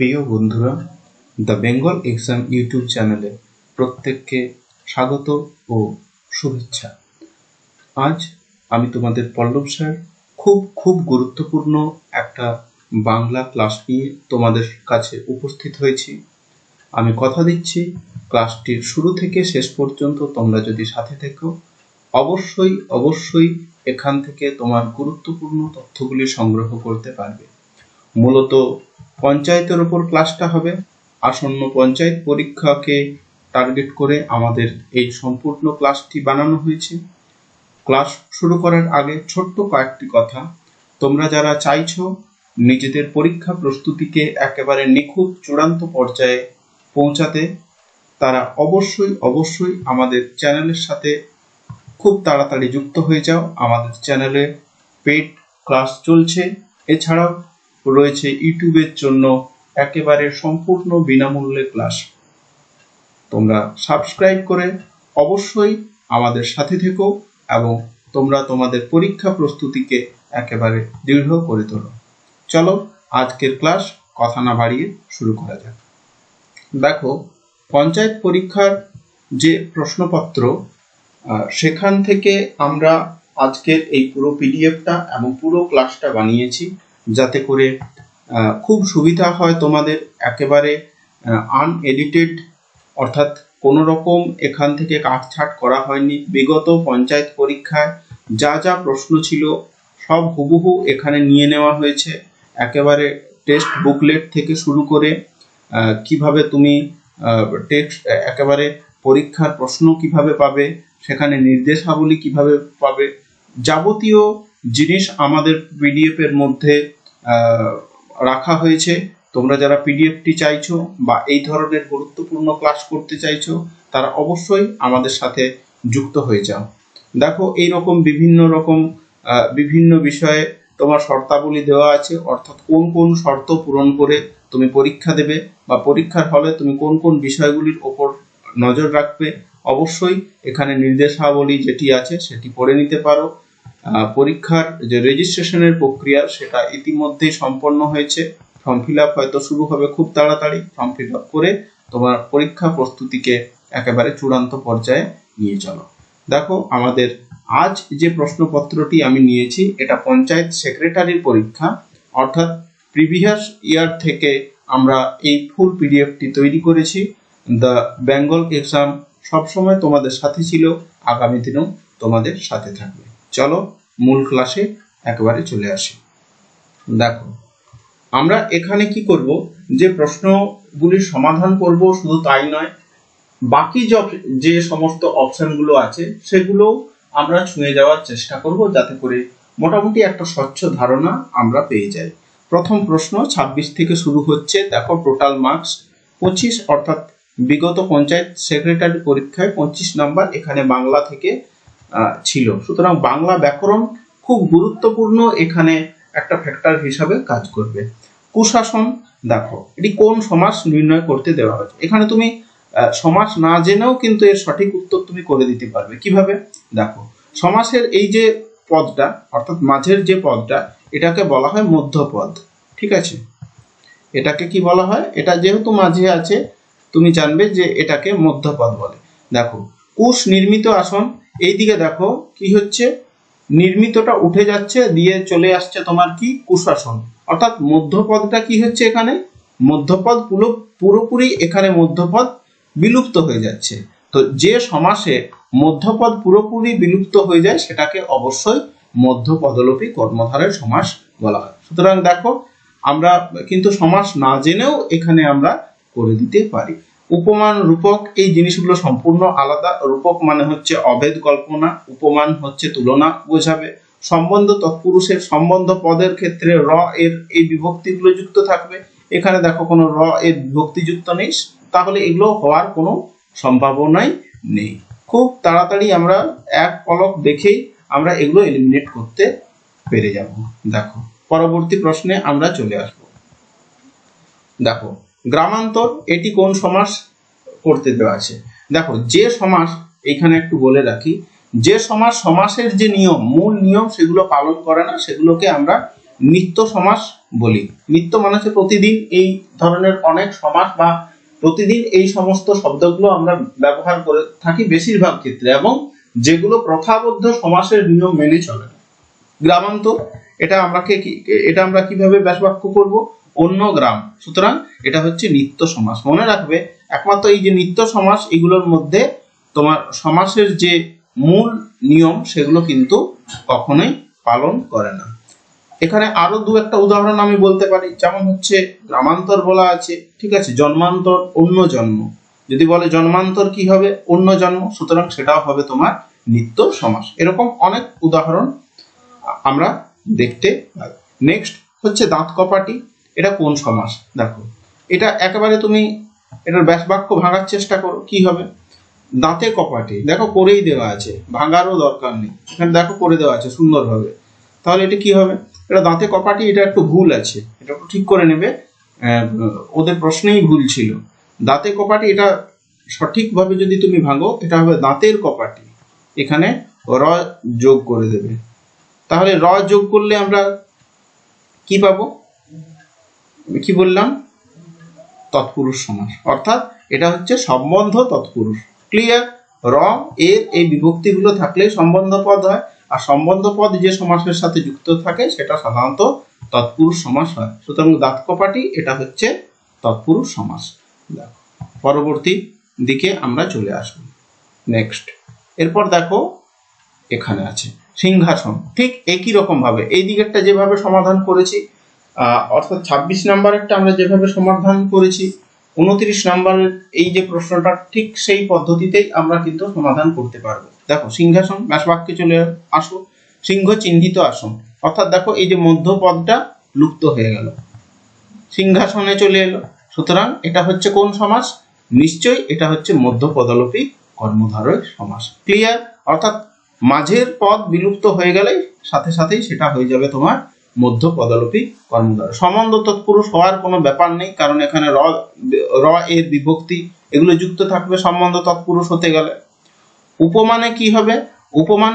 প্রিয় বন্ধুরা, the Bengal exam YouTube চ্যানেলে প্রত্যেককে স্বাগত ও শুভেচ্ছা। আজ আমি তোমাদের পল্লব স্যার খুব খুব গুরুত্বপূর্ণ একটা বাংলা ক্লাস নিয়ে তোমাদের কাছে উপস্থিত হয়েছি। আমি কথা দিচ্ছি ক্লাসটির শুরু থেকে শেষ পর্যন্ত তোমরা যদি সাথে থেকো, অবশ্যই অবশ্যই এখান থেকে তোমার গুরুত্বপূর্ণ তথ্যগুলি সংগ্রহ করতে পারবে। মূলত পঞ্চায়েতের ওপর ক্লাসটা হবে। আসন্ন পঞ্চায়েত পরীক্ষাকে টার্গেট করে আমাদের এই সম্পূর্ণ ক্লাসটি বানানো হয়েছে। ক্লাস শুরু করার আগে ছোট্ট কয়েকটি কথা। তোমরা যারা চাইছো নিজেদের পরীক্ষা প্রস্তুতিকে একেবারে নিখুঁত চূড়ান্ত পর্যায়ে পৌঁছাতে, তারা অবশ্যই অবশ্যই আমাদের চ্যানেলের সাথে খুব তাড়াতাড়ি যুক্ত হয়ে যাও। আমাদের চ্যানেলে পেড ক্লাস চলছে। এছাড়াও রয়েছে ইউটিউবের জন্য একেবারে সম্পূর্ণ বিনামূল্যে ক্লাস তোমরা সাবস্ক্রাইব করে অবশ্যই আমাদের সাথে থেকো এবং তোমরা তোমাদের পরীক্ষা প্রস্তুতিকে একেবারে দৃঢ় করে তোলো। চলো আজকের ক্লাস কথা না বাড়িয়ে শুরু করা যাক। দেখো, পঞ্চায়েত পরীক্ষার যে প্রশ্নপত্র সেখান থেকে আমরা আজকের এই পুরো পিডিএফটা এবং পুরো ক্লাসটা বানিয়েছি। যাতে করে খুব সুবিধা হয় তোমাদের একেবারে আনএডিটেড অর্থাৎ কোনো রকম এখান থেকে কাটছাট করা হয়নি। বিগত পঞ্চায়েত পরীক্ষায় যা যা প্রশ্ন ছিল, সব হুবহু এখানে নিয়ে নেওয়া হয়েছে। একেবারে টেক্সট বুকলেট থেকে শুরু করে কীভাবে তুমি টেক্সট একেবারে পরীক্ষার প্রশ্ন কীভাবে পাবে, সেখানে নির্দেশাবলী কীভাবে পাবে, যাবতীয় জিনিস আমাদের পিডিএফ এর মধ্যে রাখা হয়েছে। তোমরা যারা পিডিএফটি চাইছো বা এই ধরনের গুরুত্বপূর্ণ ক্লাস করতে চাইছো, তারা অবশ্যই আমাদের সাথে যুক্ত হয়ে যাও। দেখো এই রকম বিভিন্ন রকম বিভিন্ন বিষয়ে তোমার শর্তাবলী দেওয়া আছে, অর্থাৎ কোন কোন শর্ত পূরণ করে তুমি পরীক্ষা দেবে বা পরীক্ষার হলে তুমি কোন কোন বিষয়গুলির ওপর নজর রাখবে। অবশ্যই এখানে নির্দেশাবলী যেটি আছে সেটি পড়ে নিতে পারো। পরীক্ষার যে রেজিস্ট্রেশনের প্রক্রিয়া, সেটা ইতিমধ্যেই সম্পন্ন হয়েছে। ফর্ম ফিল আপ হয়তো শুরু হবে খুব তাড়াতাড়ি। ফর্ম ফিল আপ করে তোমার পরীক্ষা প্রস্তুতিকে একেবারে চূড়ান্ত পর্যায়ে নিয়ে চলো। দেখো, আমাদের আজ যে প্রশ্নপত্রটি আমি নিয়েছি, এটা পঞ্চায়েত সেক্রেটারির পরীক্ষা। অর্থাৎ প্রিভিয়াস ইয়ার থেকে আমরা এই ফুল পিডিএফটি তৈরি করেছি। দ্য বেঙ্গল এক্সাম সবসময় তোমাদের সাথে ছিল। আগামী দিনেও তোমাদের সাথে থাকবে। চলো মূল ক্লাসে একেবারে চলে আসি। দেখো, আমরা এখানে কি করব? যে প্রশ্নগুলির সমাধান করব শুধু তাই নয়, বাকি যে- সমস্ত অপশনগুলো আছে সেগুলো আমরা ছুঁয়ে যাওয়ার চেষ্টা করব যাতে করে মোটামুটি একটা স্বচ্ছ ধারণা আমরা পেয়ে যাই। প্রথম প্রশ্ন ২৬ থেকে শুরু হচ্ছে। দেখো টোটাল মার্কস পঁচিশ, অর্থাৎ বিগত পঞ্চায়েত সেক্রেটারি পরীক্ষায় পঁচিশ নাম্বার এখানে বাংলা থেকে ছিল। সুতরাং বাংলা ব্যাকরণ খুব গুরুত্বপূর্ণ এখানে একটা ফ্যাক্টর হিসাবে কাজ করবে। কুশাসন, দেখো, এটি কোন সমাস নির্ণয় করতে দেওয়া হয়েছে? এখানে তুমি সমাস না জেনেও কিন্তু এর সঠিক উত্তর তুমি করে দিতে পারবে। কীভাবে? দেখো, সমাসের এই যে পদটা, অর্থাৎ মাঝের যে পদটা, এটাকে বলা হয় মধ্যপদ। ঠিক আছে? এটাকে কি বলা হয়? এটা যেহেতু মাঝে আছে, তুমি জানবে যে এটাকে মধ্যপদ বলে। দেখো, কুশ নির্মিত আসন এইদিকে দেখো কি হচ্ছে? নির্মিতটা উঠে যাচ্ছে, দিয়ে চলে আসছে তোমার কি? কুশাসন। অর্থাৎ মধ্যপদটা কি হচ্ছে এখানে? মধ্যপদ পুরো, পুরোপুরি এখানে মধ্যপদ বিলুপ্ত হয়ে যাচ্ছে। তো যে সমাসে মধ্যপদ পুরোপুরি বিলুপ্ত হয়ে যায়, সেটাকে অবশ্যই মধ্যপদলোপী কর্মধারের সমাস বলা হয়। সুতরাং দেখো, আমরা কিন্তু সমাস না জেনেও এখানে আমরা করে দিতে পারি। উপমান রূপক, এই জিনিসগুলো সম্পূর্ণ আলাদা। রূপক মানে হচ্ছে অভেদ কল্পনা, উপমান হচ্ছে তুলনা, বোঝাবে। সম্বন্ধ তৎপুরুষের সম্বন্ধ পদের ক্ষেত্রে র, এর, এই বিভক্তিগুলো যুক্ত থাকবে। এখানে দেখো কোনো র, এর বিভক্তি যুক্ত নেই। তাহলে এগুলো হওয়ার কোনো সম্ভাবনাই নেই। খুব তাড়াতাড়ি আমরা এক পলক দেখেই আমরা এগুলো এলিমিনেট করতে পেরে যাব। দেখো, পরবর্তী প্রশ্নে আমরা চলে আসব। দেখো গ্রামান্তর, এটি কোন সমাস করতে দেওয়া আছে? দেখো, যে সমাস এখানে একটু বলে রাখি, যে সমাস, সমাসের যে নিয়ম, মূল নিয়ম সেগুলো পালন করে না, সেগুলোকে আমরা নিত্য সমাস বলি। নিত্য মানে হচ্ছে প্রতিদিন এই ধরনের অনেক সমাস বা প্রতিদিন এই সমস্ত শব্দগুলো আমরা ব্যবহার করে থাকি বেশিরভাগ ক্ষেত্রে, এবং যেগুলো প্রথাবদ্ধ সমাসের নিয়ম মেনে চলে গ্রামান্তর, এটা আমরা কি, এটা আমরা কীভাবে ব্যাসবাক্য করব? অন্য গ্রাম। সুতরাং এটা হচ্ছে নিত্য সমাস। মনে রাখবে, একমাত্র এই যে নিত্য সমাস, এগুলোর মধ্যে তোমার সমাসের যে মূল নিয়ম, সেগুলো কিন্তু কখনোই পালন করে না। এখানে আরও দু একটা উদাহরণ আমি বলতে পারি। যেমন হচ্ছে গ্রামান্তর বলা আছে, ঠিক আছে? জন্মান্তর, অন্য জন্ম। যদি বলে জন্মান্তর কি হবে? অন্য জন্ম। সুতরাং সেটাও হবে তোমার নিত্য সমাস। এরকম অনেক উদাহরণ আমরা দেখতে পাই। নেক্সট হচ্ছে দাঁত কপাটি। এটা কোন সমাস? দেখো, এটা একেবারে তুমি এটার ব্যাস বাক্য ভাঙার চেষ্টা করো, কি হবে? দাঁতে কপাটি, দেখো করেই দেওয়া আছে, ভাঙারও দরকার নেই। এখানে দেখো করে দেওয়া আছে সুন্দরভাবে। তাহলে এটা কি হবে? এটা দাঁতে কপাটি, এটা একটু ভুল আছে। এটা একটু ঠিক করে নেবে। ওদের প্রশ্নেই ভুল ছিল। দাঁতে কপাটি, এটা সঠিকভাবে যদি তুমি ভাঙো, এটা হবে দাঁতের কপাটি। এখানে র যোগ করে দেবে। তাহলে র যোগ করলে আমরা কি পাবো? কি বললাম? তৎপুরুষ সমাস। অর্থাৎ এটা হচ্ছে সম্বন্ধ তৎপুরুষ। ক্লিয়ার র, এর এই বিভক্তিগুলো থাকলে সম্বন্ধ পদ হয়। আর সম্বন্ধ পদ যে সমাসের সাথে যুক্ত থাকে, সেটা সাধারণত তৎপুরুষ সমাস হয়। সুতরাং দাঁত কপাটি এটা হচ্ছে তৎপুরুষ সমাস। দেখো, পরবর্তী দিকে আমরা চলে আসব। নেক্সট এরপর দেখো, এখানে আছে। সিংহাসন। ঠিক একই রকম ভাবে। এই দিকেরটা যেভাবে সমাধান করেছি অর্থাৎ ছাব্বিশ নাম্বারেরটা আমরা যেভাবে সমাধান করেছি, উনত্রিশ নাম্বারের এই যে প্রশ্নটা, ঠিক সেই পদ্ধতিতেই আমরা কিন্তু সমাধান করতে পারব। দেখো, সিংহাসন, ব্যাসবাক্যে চলে আসো, সিংহ চিহ্নিত আসন। অর্থাৎ দেখো, এই যে মধ্য পদটা লুপ্ত হয়ে গেল। সিংহাসনে চলে এলো। সুতরাং এটা হচ্ছে কোন সমাস? নিশ্চয়ই এটা হচ্ছে মধ্য পদলোপী কর্মধারয় সমাস। ক্লিয়ার অর্থাৎ মাঝের পদ বিলুপ্ত হয়ে গেলেই সাথে সাথেই সেটা হয়ে যাবে তোমার মধ্য পদলোপী কর্মধারয় সম্বন্ধ তৎপুরুষ হওয়ার কোনো ব্যাপার নেই, কারণ এখানে র এর বিভক্তি, এগুলো যুক্ত থাকবে, সম্বন্ধ তৎপুরুষ হতে গেলে। উপমানে কি হবে? উপমান,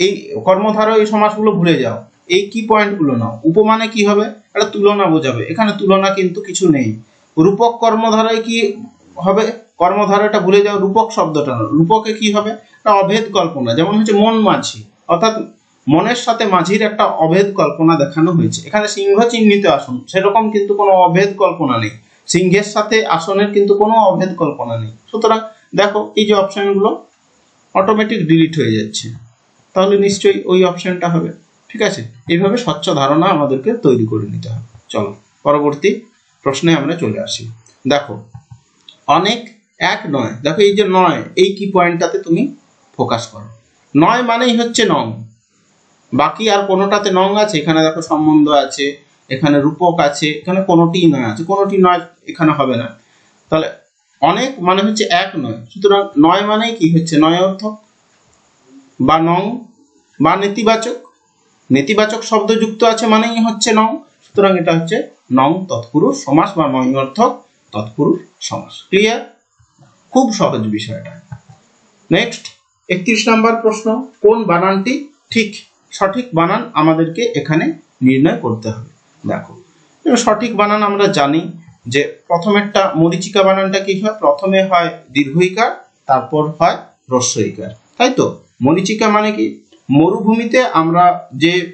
এই কর্মধারয় এই সমাসগুলো ভুলে যাও। এই কি পয়েন্টগুলো নাও? উপমানে কি হবে? একটা তুলনা বোঝাবে। এখানে তুলনা কিন্তু কিছু নেই। রূপক কর্মধারায় কি হবে? কর্মধারাটা ভুলে যাও, রূপক শব্দটা রূপকে কি হবে? অভেদ কল্পনা, যেমন হচ্ছে মন মাঝি। অর্থাৎ মনের সাথে মাঝির একটা অভেদ কল্পনা দেখানো হয়েছে। এখানে সিংহ চিহ্নিত আসন, সেরকম কিন্তু কোনো অভেদ কল্পনা নেই। সিংহের সাথে আসনের কিন্তু কোনো অভেদ কল্পনা নেই। সুতরাং দেখো, এই যে অপশনগুলো অটোমেটিক ডিলিট হয়ে যাচ্ছে। তাহলে নিশ্চয়ই ওই অপশনটা হবে। ঠিক আছে? এইভাবে স্বচ্ছ ধারণা আমাদেরকে তৈরি করে নিতে হবে। চলো, পরবর্তী প্রশ্নে আমরা চলে আসি। দেখো, অনেক এক নয়। দেখো, এই যে নয়, এই কি পয়েন্টটাতে তুমি ফোকাস করো। নয় মানেই হচ্ছে নং বাকি আর কোনোটাতে নং আছে? এখানে দেখো সম্বন্ধ আছে, এখানে রূপক আছে, এখানে কোনোটি নয় আছে। কোনোটি নয় এখানে হবে না। তাহলে অনেক মানে হচ্ছে এক নয়। সুতরাং নয় মানে কি হচ্ছে? নয় অর্থ? বা নং? বা নেতিবাচক? নেতিবাচক শব্দ যুক্ত আছে মানেই হচ্ছে নং। সুতরাং এটা হচ্ছে নং তৎপুরুষ সমাস বা নয় অর্থক তৎপুরুষ সমাস। ক্লিয়ার খুব সহজ বিষয়টা। নেক্সট একত্রিশ নাম্বার প্রশ্ন, কোন বানানটি ঠিক? সঠিক বানান আমাদেরকে এখানে নির্ণয় করতে হবে। দেখো সঠিক বানান আমরা জানি যে প্রথমেরটা মরিচিকা বানানটা কি হয়? প্রথমে হয় দীর্ঘইকার, তারপর হয় হ্রস্বইকার। তাই তো? মরিচিকা মানে কি? মরুভূমিতে আমরা যে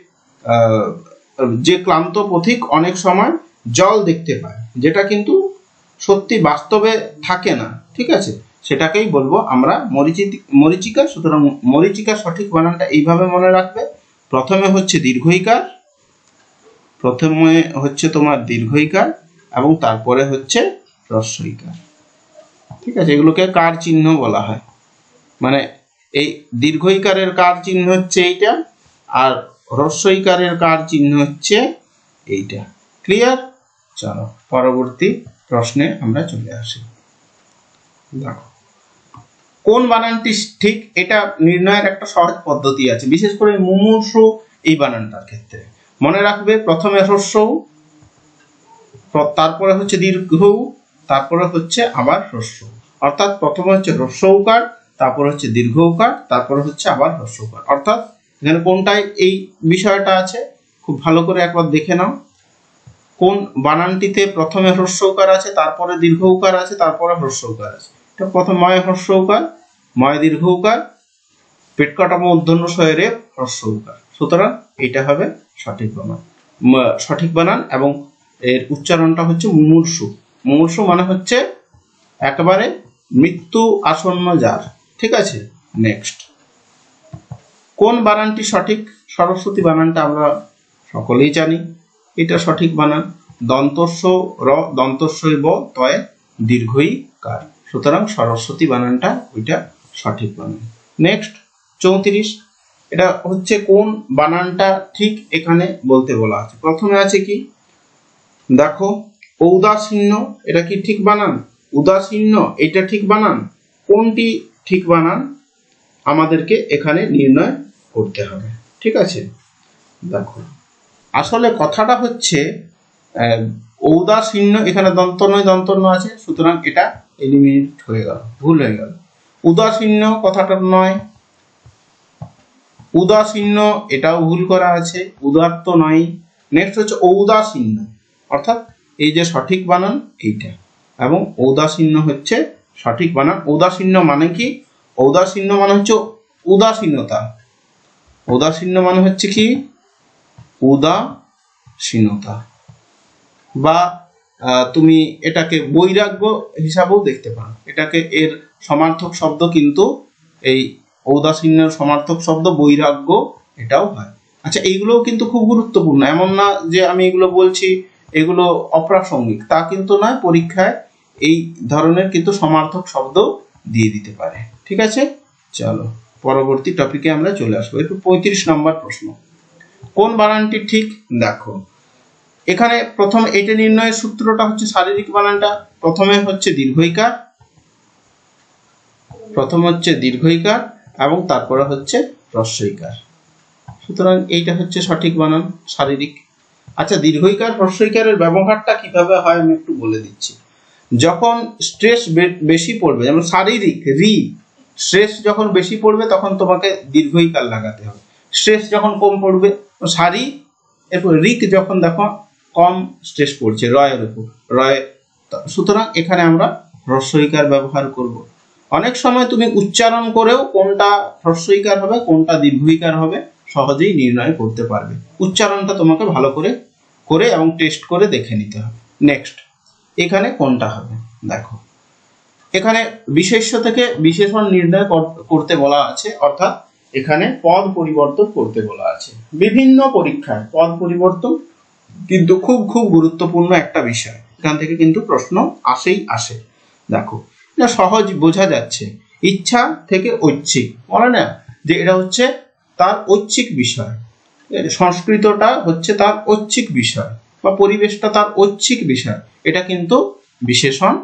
যে ক্লান্ত পথিক অনেক সময় জল দেখতে পায়, যেটা কিন্তু সত্যি বাস্তবে থাকে না, ঠিক আছে? সেটাকেই বলব আমরা মরিচি- মরিচিকা, সুতরাং মরিচিকা সঠিক বানানটা এইভাবে মনে রাখবে প্রথমে হচ্ছে দীর্ঘইকার, প্রথমে হচ্ছে তোমার দীর্ঘইকার এবং তারপরে হচ্ছে হ্রস্বইকার। ঠিক আছে, এগুলোকে কার চিহ্ন বলা হয়? মানে এই দীর্ঘইকারের কার চিহ্ন হচ্ছে এইটা আর হ্রস্বইকারের কার চিহ্ন হচ্ছে এইটা। ক্লিয়ার চলো, পরবর্তী প্রশ্নে আমরা চলে আসি। দেখো। কোন বানানটি ঠিক, এটা নির্ণয়ের একটা সহজ পদ্ধতি আছে। বিশেষ করে মুমূর্ষু এই বানানটার ক্ষেত্রে। মনে রাখবে, প্রথমে হ্রস্ব প্র- তারপরে হচ্ছে দীর্ঘ, তারপরে হচ্ছে আবার হ্রস্ব অর্থাৎ প্রথমে হচ্ছে হ্রস্ব উকার তারপর হচ্ছে দীর্ঘ উকার তারপরে হচ্ছে আবার হ্রস্ব উকার অর্থাৎ এখানে কোনটায় এই বিষয়টা আছে, খুব ভালো করে একবার দেখে নাও। কোন বানানটিতে প্রথমে হ্রস্ব উকার আছে, তারপরে দীর্ঘ উকার আছে, তারপরে হ্রস্ব উকার আছে। এটা প্রথম ময় হ্রস্ব উকার ময় দীর্ঘ উকার পেট কাটা মূর্ধন্য স্বরে হ্রস্ব উকার সুতরাং এটা হবে সঠিক বানান। সঠিক বানান এবং এর উচ্চারণটা হচ্ছে মুমূর্ষু মুমূর্ষু মানে হচ্ছে একেবারে মৃত্যু আসন্ন যার। ঠিক আছে? নেক্সট কোন বানানটি সঠিক? সরস্বতী বানানটা আমরা সকলেই জানি। এটা সঠিক বানান। দন্তস্ব র দন্তস্বই ব তয়ে দীর্ঘই কার। সুতরাং সরস্বতী বানানটা ওইটা সঠিক বানান নেক্সট চৌত্রিশ, এটা হচ্ছে কোন বানানটা ঠিক এখানে বলতে বলা আছে। প্রথমে আছে কি? দেখো, ঔদাসীন্য, এটা কি ঠিক বানান? উদাসীন্য, এটা ঠিক বানান? কোনটি ঠিক বানান? আমাদেরকে এখানে নির্ণয় করতে হবে। ঠিক আছে? দেখো, আসলে কথাটা হচ্ছে ঔদাসীন্য এখানে দন্ত নয় দন্তন্য আছে, সুতরাং এটা এলিমিনেট হয়ে গেল, ভুল হয়ে গেল। উদাসীন্য কথাটা নয়। উদাসীন্য, এটাও ভুল করা আছে, উদাত্ত নয়। নেক্সট হচ্ছে ঔদাসীন্য। অর্থাৎ এই যে সঠিক বানান, এইটা। এবং ঔদাসীন্য হচ্ছে সঠিক বানান। ঔদাসীন্য মানে কি? ঔদাসীন্য মানে হচ্ছে উদাসীনতা। উদাসীন্য মানে হচ্ছে কি? উদাসীনতা। বা তুমি এটাকে বৈরাগ্য হিসাবেও দেখতে পারো। এটাকে এর সমার্থক শব্দ কিন্তু এই ঔদাসীন্যের সমার্থক শব্দ বৈরাগ্য, এটাও হয়। আচ্ছা এইগুলোও কিন্তু খুব গুরুত্বপূর্ণ। এমন না যে আমি এগুলো বলছি, এগুলো অপ্রাসঙ্গিক। তা কিন্তু নয়, পরীক্ষায় এই ধরনের কিন্তু সমার্থক শব্দ দিয়ে দিতে পারে। ঠিক আছে? চলো, পরবর্তী টপিকে আমরা চলে আসব। একটু পঁয়ত্রিশ নম্বর প্রশ্ন। কোন বানানটি ঠিক? দেখো, এখানে প্রথম এটা নির্ণয়ের সূত্রটা হচ্ছে শারীরিক বানানটা, প্রথমে হচ্ছে দীর্ঘইকার প্রথম হচ্ছে দীর্ঘইকার এবং তারপরে হচ্ছে হ্রস্বইকার। সুতরাং এইটা হচ্ছে সঠিক বানান, শারীরিক। আচ্ছা দীর্ঘইকার, হ্রস্বইকারের ব্যবহারটা কীভাবে হয় আমি একটু বলে দিচ্ছি। যখন স্ট্রেস বেশি পড়বে, যেমন শারীরিক, রি, স্ট্রেস যখন বেশি পড়বে, তখন তোমাকে দীর্ঘইকার লাগাতে হবে। স্ট্রেস যখন কম পড়বে সারি এরপর রিক যখন দেখো, কম স্ট্রেস পড়ছে রয়ের উপর, রয়, সুতরাং এখানে আমরা হ্রস্বইকার ব্যবহার করব। অনেক সময় তুমি উচ্চারণ করেও কোনটা হ্রস্বইকার হবে, কোনটা দীর্ঘইকার হবে, সহজেই নির্ণয় করতে পারবে। উচ্চারণটা তোমাকে ভালো করে করে এবং টেস্ট করে দেখে নিতে হবে। নেক্সট এখানে কোনটা হবে? দেখো। এখানে বিশেষ্য থেকে বিশেষণ নির্ণয় কর- করতে বলা আছে, অর্থাৎ এখানে পদ পরিবর্তন করতে বলা আছে। বিভিন্ন পরীক্ষায় পদ পরিবর্তন কিন্তু খুব খুব গুরুত্বপূর্ণ একটা বিষয়। এখান থেকে কিন্তু প্রশ্ন আসেই আসে। দেখো এটা সহজ বোঝা যাচ্ছে। ইচ্ছা থেকে ঐচ্ছিক। বলে না যে এটা হচ্ছে তার ঐচ্ছিক বিষয়। সংস্কৃতটা হচ্ছে তার ঐচ্ছিক বিষয় বা পরিবেশটা তার ঐচ্ছিক বিষয়। এটা কিন্তু বিশেষণ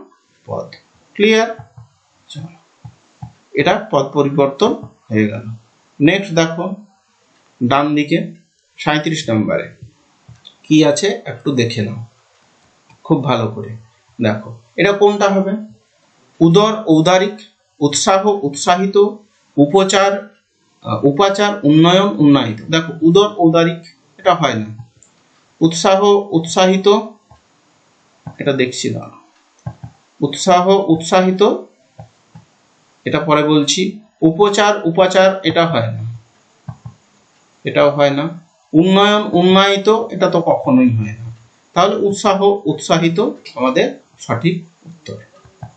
পদ। ক্লিয়ার এটা পদ পরিবর্তন হয়ে গেল। নেক্সট দেখো, ডান দিকে সাঁত্রিশ নম্বরে। কি আছে একটু দেখে নাও। খুব ভালো করে। দেখো, এটা কোনটা হবে? উদর ঔদারিক উৎসাহ উৎসাহিত, উপচার উপাচার, উন্নয়ন, উন্নয়িত। দেখো, উদর ঔদারিক এটা হয় না। উৎসাহ উৎসাহিত, এটা দেখছি না। উৎসাহ উৎসাহিত, এটা পরে বলছি। উপচার, উপাচার, এটা হয় না। এটাও হয় না। উন্নয়ন, উন্নয়িত, এটা তো কখনোই হয় না। তাহলে উৎসাহ উৎসাহিত আমাদের সঠিক উত্তর।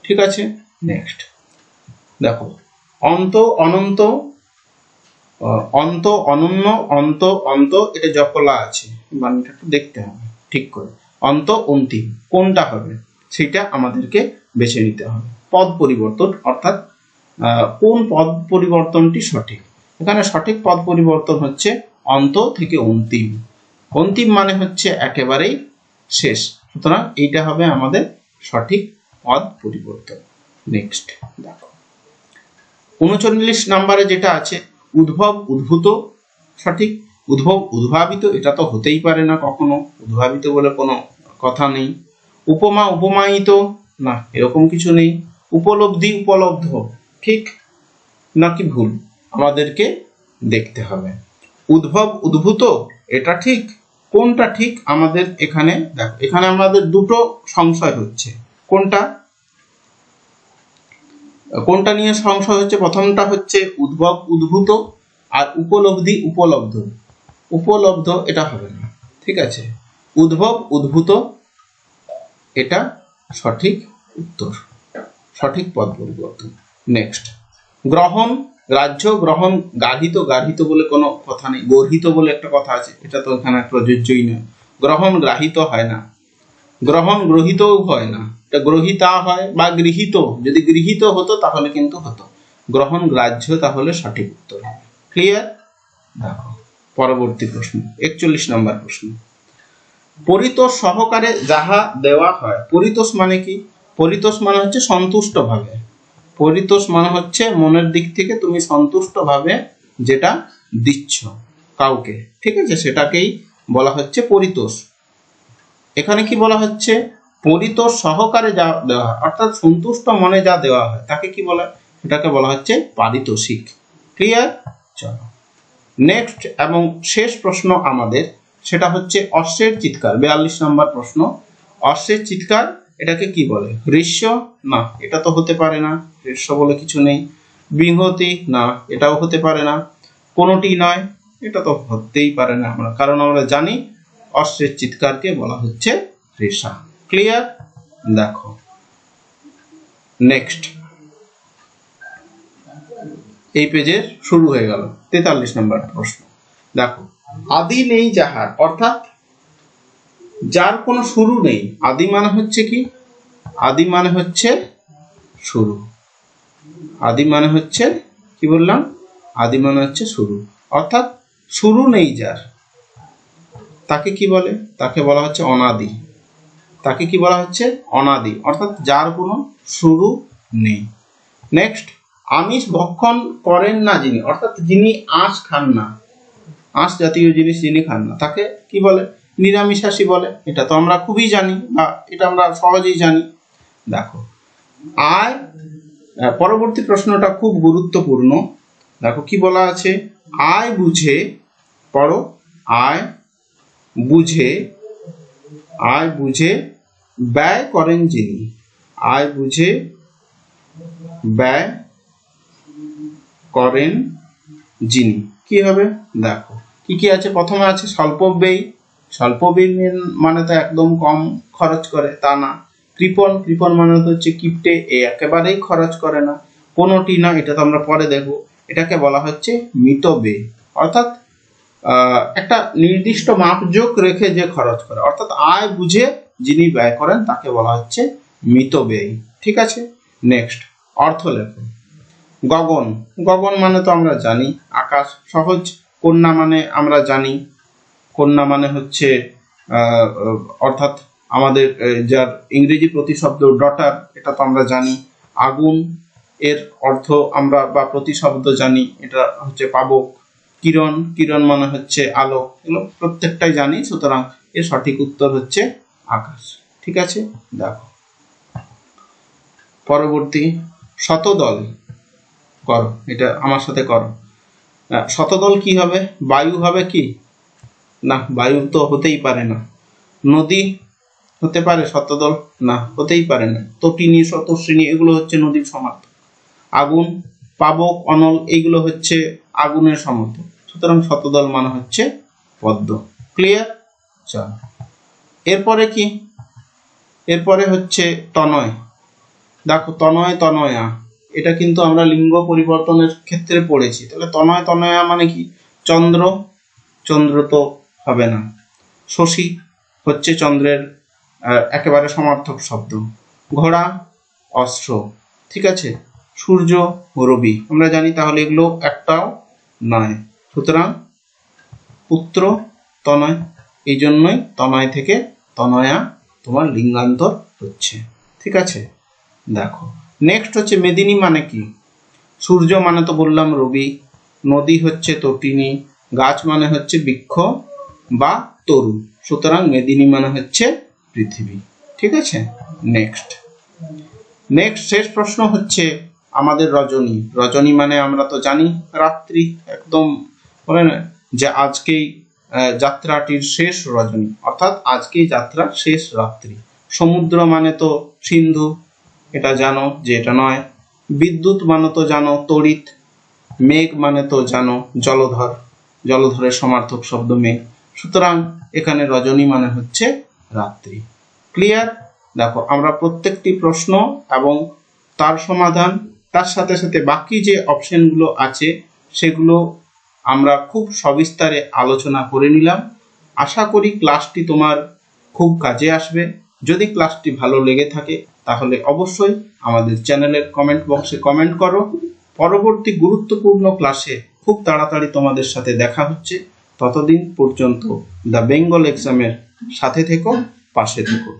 ঠিক আছে? নেক্সট দেখো অন্ত অনন্ত অন্ত অনন্য অন্ত অন্ত এটা জপলা আছে। বানানটা একটু দেখতে হবে ঠিক করে। অন্ত অন্তিম কোনটা হবে? সেটা আমাদেরকে বেছে নিতে হবে। পদ পরিবর্তন অর্থাৎ কোন পদ পরিবর্তনটি সঠিক? এখানে সঠিক পদ পরিবর্তন হচ্ছে অন্ত থেকে অন্তিম। অন্তিম মানে হচ্ছে একেবারেই শেষ। সুতরাং এইটা হবে আমাদের সঠিক পদ পরিবর্তন। নেক্সট দেখো। উনচল্লিশ নাম্বারে যেটা আছে উদ্ভব উদ্ভূত সঠিক উদ্ভব উদ্ভাবিত এটা তো হতেই পারে না কখনো উদ্ভাবিত বলে কোনো কথা নেই। উপমা উপমায়িত না এরকম কিছু নেই। উপলব্ধি উপলব্ধ ঠিক নাকি ভুল? আমাদেরকে দেখতে হবে। উদ্ভব উদ্ভূত এটা ঠিক? কোনটা ঠিক? আমাদের এখানে দেখো এখানে আমাদের দুটো সংশয় হচ্ছে। কোনটা? কোনটা নিয়ে সংশয় হচ্ছে? প্রথমটা হচ্ছে উদ্ভব, উদ্ভূত আর উপলব্ধি, উপলব্ধ। উপলব্ধ এটা হবে না। ঠিক আছে? উদ্ভব, উদ্ভূত, এটা সঠিক উত্তর। সঠিক পদ পরিবর্তন। নেক্সট গ্রহণ গ্রাহ্য গ্রহণ গার্হিত গার্হিত বলে কোনো কথা নেই। গর্হিত বলে একটা কথা আছে। এটা তো এখানে প্রযোজ্যই নয়। গ্রহণ গ্রাহিত হয় না। গ্রহণ গ্রহিতও হয় না। এটা গ্রহিতা হয় বা গৃহীত। যদি গৃহীত হতো তাহলে কিন্তু হতো। গ্রহণ গ্রাহ্য তাহলে সঠিক উত্তর হবে। ক্লিয়ার দেখো। পরবর্তী প্রশ্ন একচল্লিশ নম্বর প্রশ্ন। পরিতোষ সহকারে যাহা দেওয়া হয় পরিতোষ মানে কি? পরিতোষ মানে হচ্ছে সন্তুষ্ট ভাবে পরিতোষ মানে হচ্ছে মনের দিক থেকে তুমি সন্তুষ্ট ভাবে যেটা দিচ্ছ কাউকে। ঠিক আছে? সেটাকেই বলা হচ্ছে পরিতোষ। এখানে কি বলা হচ্ছে? পরিতোষ সহকারে যা দেওয়া হয়, অর্থাৎ সন্তুষ্ট মনে যা দেওয়া হয়, তাকে কি বলা সেটাকে বলা হচ্ছে পারিতোষিক। ক্লিয়ার চলো। নেক্সট এবং শেষ প্রশ্ন আমাদের, সেটা হচ্ছে অশ্বের চিৎকার, বিয়াল্লিশ নম্বর প্রশ্ন। অশ্বের চিৎকার, এটাকে কি বলে? ঋষ্য না, এটা তো হতে পারে না ঋষ্য বলে কিছু নেই। বিহতি? না, এটাও হতে পারে না। কোনোটি নয়, এটা তো হতেই পারে না আমরা, কারণ আমরা জানি অশ্বের চিৎকারকে বলা হচ্ছে রেশা। ক্লিয়ার দেখো। নেক্সট এই পেজের শুরু হয়ে গেল। তেতাল্লিশ নম্বর প্রশ্ন। দেখো। আদি নেই যাহার। অর্থাৎ, যার কোনো শুরু নেই। আদি মানে হচ্ছে কি? আদি মানে হচ্ছে শুরু। আদি মানে হচ্ছে, কি বললাম? আদি মানে হচ্ছে শুরু। অর্থাৎ, শুরু নেই যার। তাকে কি বলে? তাকে বলা হচ্ছে অনাদি। তাকে কি বলা হচ্ছে? অনাদি। অর্থাৎ যার কোনো শুরু নেই। নেক্সট আমিষ ভক্ষণ করেন না যিনি। অর্থাৎ যিনি আঁশ খান না। আঁশ জাতীয় জিনিস যিনি খান না। তাকে কি বলে? নিরামিষাশী বলে। এটা তো আমরা খুবই জানি বা এটা আমরা সহজেই জানি। দেখো আয় পরবর্তী প্রশ্নটা খুব গুরুত্বপূর্ণ। দেখো কি বলা আছে? আয় বুঝে পড়ো। আয় বুঝে আয় বুঝে ব্যয় করেন যিনি। আয় বুঝে ব্যয় করেন যিনি। কি হবে? দেখো, কি কি আছে? প্রথমে আছে স্বল্প ব্যয়। স্বল্প ব্যয় মেন- তো একদম কম খরচ করে, তা না। কৃপণ কৃপণ মানে তো হচ্ছে কিপটে, এ একেবারেই খরচ করে না। কোনোটি না, এটা তো আমরা পরে দেখব। এটাকে বলা হচ্ছে মিত ব্যয় অর্থাৎ একটা নির্দিষ্ট মাপজোক রেখে যে খরচ করে। অর্থাৎ আয় বুঝে যিনি ব্যয় করেন তাকে বলা হচ্ছে মিত ব্যয়। ঠিক আছে? নেক্সট অর্থ লেখো গগন। গগন মানে তো আমরা জানি। আকাশ সহজ, কন্যা মানে আমরা জানি। কন্যা মানে হচ্ছে অর্থাৎ আমাদের যার ইংরেজি প্রতিশব্দ ডটার এটা তো আমরা জানি। আগুন, এর অর্থ আমরা বা প্রতিশব্দ জানি, এটা হচ্ছে পাবক। কিরণ কিরণ মানে হচ্ছে আলো। এগুলো প্রত্যেকটাই জানি, সুতরাং এর সঠিক উত্তর হচ্ছে আকাশ। ঠিক আছে? দেখো। পরবর্তী, শতদল করো। এটা আমার সাথে করো। শতদল কি হবে? বায়ু হবে কি? না, বায়ু তো হতেই পারে না। নদী হতে পারে শতদল? না, হতেই পারে না। তটিনী শতশ্রেণী এগুলো হচ্ছে নদীর সমার্থক আগুন, পাবক, অনল, এইগুলো হচ্ছে আগুনের সমর্থক সুতরাং শতদল মানে হচ্ছে পদ্ম। ক্লিয়ার চল। এরপরে কি? এরপরে হচ্ছে তনয়। দেখো, তনয়, তনয়া। এটা কিন্তু আমরা লিঙ্গ পরিবর্তনের ক্ষেত্রে পড়েছি। তাহলে তনয়, তনয়া মানে কি? চন্দ্র। চন্দ্র তো হবে না। শশী হচ্ছে চন্দ্রের একেবারে সমার্থক শব্দ। ঘোড়া অস্ত্র ঠিক আছে? সূর্য, রবি। আমরা জানি তাহলে এগুলো একটাও নয়। সুতরাং পুত্র তনয় এই জন্যই তনয় থেকে তনয়া তোমার লিঙ্গান্তর হচ্ছে। ঠিক আছে? দেখো নেক্সট হচ্ছে মেদিনী মানে কি? সূর্য মানে তো বললাম রবি, নদী হচ্ছে তটিনী গাছ মানে হচ্ছে বৃক্ষ বা তরু। সুতরাং মেদিনী মানে হচ্ছে পৃথিবী। ঠিক আছে? নেক্সট নেক্সট শেষ প্রশ্ন হচ্ছে আমাদের রজনী। রজনী মানে আমরা তো জানি রাত্রি, একদম বলে না যে আজকেই যাত্রাটির শেষ রজনী, অর্থাৎ আজকেই যাত্রার শেষ রাত্রি। সমুদ্র মানে তো সিন্ধু, এটা জানো যে এটা নয়। বিদ্যুৎ মানে তো জানো তড়িৎ, মেঘ মানে তো জানো জলধর, জলধরের সমার্থক শব্দ মেঘ। সুতরাং এখানে রজনী মানে হচ্ছে রাত্রি। ক্লিয়ার? দেখো, আমরা প্রত্যেকটি প্রশ্ন এবং তার সমাধান, তার সাথে সাথে বাকি যে অপশনগুলো আছে, সেগুলো আমরা খুব সবিস্তারে আলোচনা করে নিলাম। আশা করি ক্লাসটি তোমার খুব কাজে আসবে। যদি ক্লাসটি ভালো লেগে থাকে, তাহলে অবশ্যই আমাদের চ্যানেলের কমেন্ট বক্সে কমেন্ট করো। পরবর্তী গুরুত্বপূর্ণ ক্লাসে খুব তাড়াতাড়ি তোমাদের সাথে দেখা হচ্ছে। ততদিন পর্যন্ত দ্য বেঙ্গল এক্সামের সাথে থেকো, পাশে থেকো।